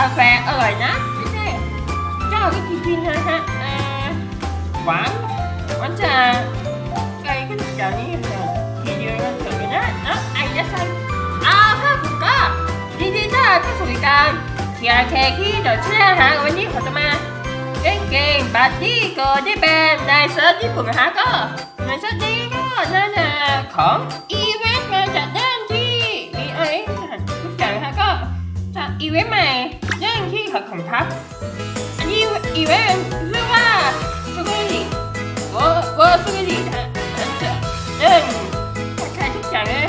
อร่อยนะไม่ใช่เจ้าก็กินๆนะฮะหวานหวานจะไก่ก็อย่างนี้ค่ะทีเดียวก็ถึงนะนะไอ้ยัดไส้อ้าวค่ะผมก็ดีดีๆจ้าก็สวยการเขียร์แคที่เดี๋ยวแช่ฮะวันนี้เขาจะมาเล่นเกมบัดดี้ก็ได้เป็นในเซิร์ฟญี่ปุ่นฮะก็ในเซิร์ฟนี้ก็น่าจะของอีเวนต์มาจากด้านที่มีไอ้ทุกอย่างฮะก็จากอีเวนต์ใหม่ เรื่องที่เขาของทัพอันนี้อีเวนต์เรียกว่าสุกุริเวอร์เวอร์สุกุรินะฮะมันจะเรื่องใช้ทุกอย่างเลย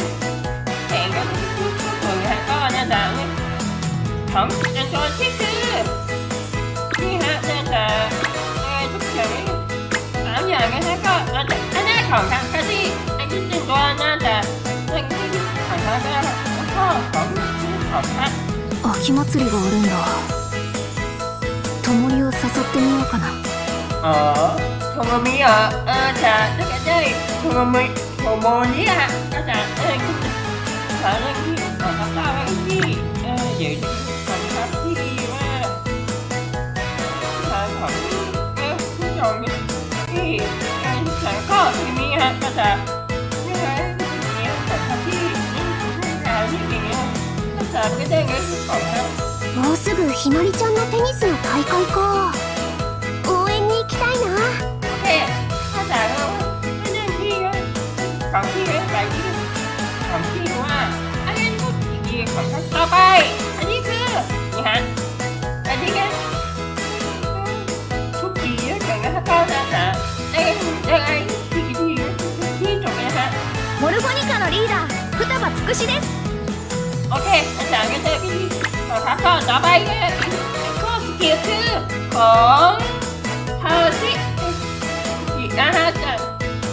แข่งกันทุกคนนะฮะก็น่าจะของในตัวที่คือนี่ฮะน่าจะเอ่อทุกอย่างเลยสามอย่างนะฮะก็น่าจะอันนี้ของทางคาที่ไอ้ที่จริงตัวน่าจะเรื่องที่ของทางก็แล้วก็ของของทาง 秋祭りがあるんだ อ๋อโทโมมิเหรอเออจะถ้าเกิดได้โทโมมิโทโมนี้อ่ะก็จะเออก็จะหาเรื่องที่ขอทับตาไว้ที่เออเดี๋ยวจะขอทับที่ว่าทางของเออผู้จองที่เออทางก็ทีนี้ฮะก็จะนี่ไงนี่ขอทับที่นี่ผู้ชายที่อย่างเงี้ยก็จะไม่ได้เงินขอทับ もうすぐひまりちゃんのテニスの大会か อไป อันนี้คือนี่ฮะอันนี้ก็ทุกทีแล้วกันนะคะก็จะจะได้ยังไงที่ที่ที่จบนะฮะ モルフォニカのリーダー双葉つくしです โอเคอาจารย์ก็จะพี่ต่อทับก็ต่อไปก็ข้อสกิลคือของเธอสิอีกนะฮะจะ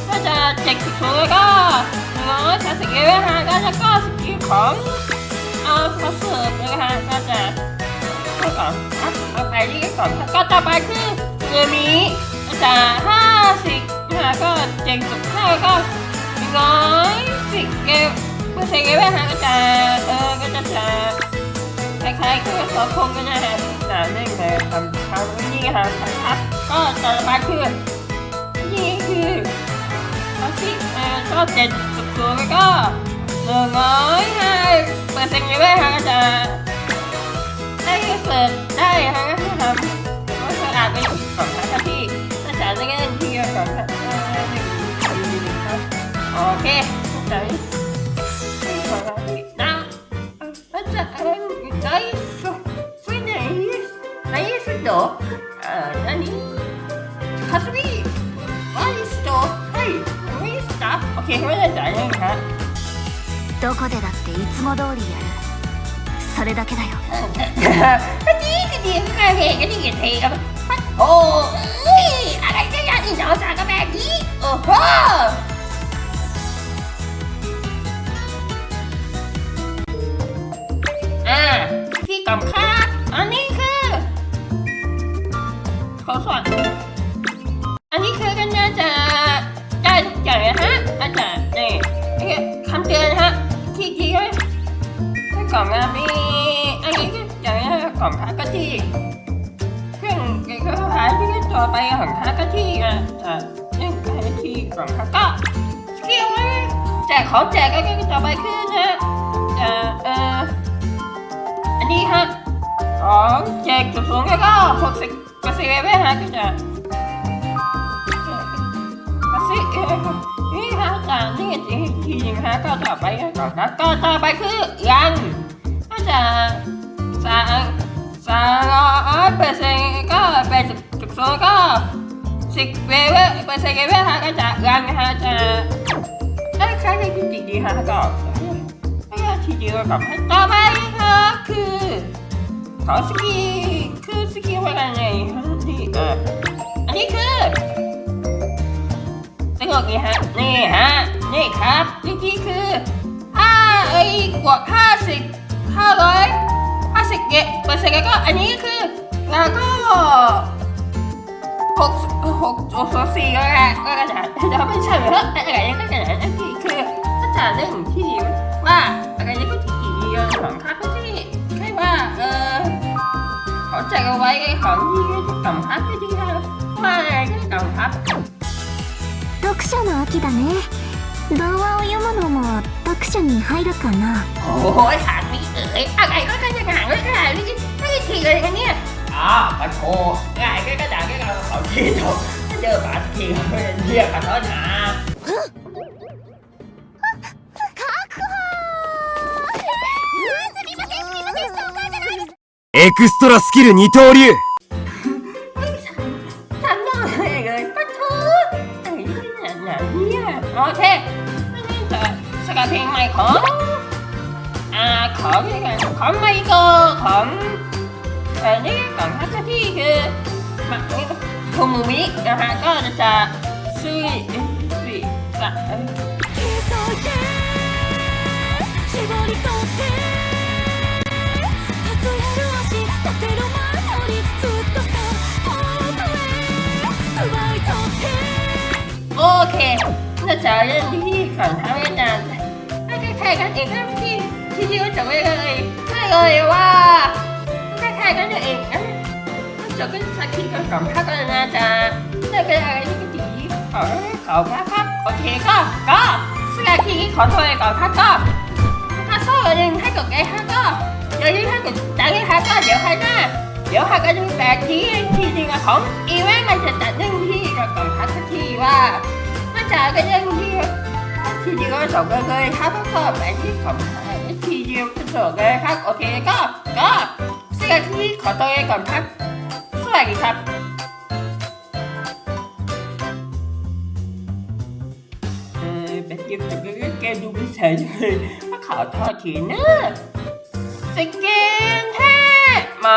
ก็จะเจ็ดสิบตัวก็หนึ่งร้อยสามสิบเอนะฮะก็จะก็สกิลของ เอาเขาเสิร์ฟเลยฮะก็จะก็ก่อนครับเอาไปนี่ก่อนก็ต่อไปคือเรือมีก็จะห้าสิบนะฮะก็เจ็ดสิบห้าก็หนึ่งร้อยสิบเกลผู้ชายก็ฮะก็จะเออก็จะจะคล้ายๆคือสองคงก็จะฮะแต่นี่คือทำทำนี่ฮะทำทับก็ต่อมาคือนี่คือเอาสิเออก็เจ็ดสิบตัวก็หนึ่งร้อยห้า ปิดเซ็งยังได้คะอาจารย์ได้เสิร์ชได้ค่ะก็จะทำก็จะอ่านไปของค่ะที่ภาษาจะง่ายที่องค่ะโอเคใจน้ำมันจะอะไรใจสุดสุดไหนสุดหรอเอ่อนั่นนี่คัสบี้วันสุดเหรอเฮ้ยไม่สตาโอเคไม่ได้ใจยังครับ どこでだっていつも通りやるそれだけだよดีก็ดีก็เห็นก็ดีก็เทกันโอ้ยอะไรจะยังอีกสองสามก็แบบนี้โอ้โหอ่าที่กำคัดอัน ล่องนะมีอันนี้ก็อย่างนี้นะกล่องพักกะทิเครื่องเครื่องหายที่ต่อไปของพักกะทิอะจะนี่ใครที่กล่องพักก็สกิลแจกของแจกก็ต่อไปคือนะจะเอ่ออันนี้ฮะของแจกจุดสูงแล้วก็หกสิบกว่าสิบเอฮะก็จะกว่าสิบเอนี่ฮะจากนี่อีกทีหนึงฮะก็ต่อไปก่อนนะก็ต่อไปคือ สิบเวเวเปอร์เซ็นต์เวฮะก็จะยังฮะจะเอ้ยใครจะกินจริงดีฮะก็ไม่ยากทีเดียวกับต่อไปก็คือขอสกีคือสกีว่าไงที่เอออันนี้คือสกนี่ฮะนี่ฮะนี่ครับนี่ที่คือห้าเอ้ยกว่าห้าสิบห้าร้อยห้าสิบเกเปอร์เซ็นต์ก็อันนี้คือแล้วก็ หกหกโอ้โหสี่ก็ได้ก็จะจะไม่ใช่เหรออะไรนี่ก็จะอันที่คือถ้าจะเรื่องที่ว่าอะไรนี่ก็ที่ดีของครับที่แค่ว่าเออ ขอ เขาใจเอาไว้ของที่กำพับก็ดีนะว่าไงก็กำพับ 読書の秋だね童話を読むのも読書に入るかな โอ้ยหางนี่เอ๋ยอะไรก็กันจะหางไม่ขนาดนี้ไม่ได้ทีเลยกันเนี่ย อ้าวมาโชว์ง่ายก็กระดาษก็เราเขาที่จบเจอปาสกีเขาเรียกกันแล้วนะ すみませんすみませんストーカーじゃないですエクストラスキル二刀流 ฉันยังไงเลยปะทูไอ้เนี่ยเนี่ยโอเคนี่จะสกัดเพลงใหม่ของอ่าของนี่กันของไมโครของ อันนี้ก่อนครับที่คือมักนี่โทมูมินะคะก็จะซุยซุยสะโอเคเราจะเริ่มที่ก่อนทำให้นานถ้าใครกันเองที่ที่ยืดจะไม่เลยไม่เลยว่า ใครๆกันเองนะจะเป็นสักทีกับกล่องพักกันนะจ๊ะแต่เป็นอะไรที่ดีขอขอพักครับโอเคก็ก็สักทีขอโทษก่อนพักก็ถ้าโซ่หนึ่งให้กับไอ้ฮักก็เดี๋ยวนี้ให้กับจังไอ้ฮักก็เดี๋ยวให้หน้าเดี๋ยวฮักก็จะแบกที่ที่จริงอะของอีเวนต์มันจะจัดเรื่งที่กับกล่องพักสักทีว่ามาจากกันยังที่ทีเดียวก็จบกันเลยครับก็ก็แบบที่ของทีเดียวก็จบเลยครับโอเคก็ก็ สิ่งที่ขอตัวเองก่อนครับ สวัสดีครับเออแบบเดียวจบกันแกดูไม่ใช่เลยมาขอทอดทีนะสกินแท้ไหม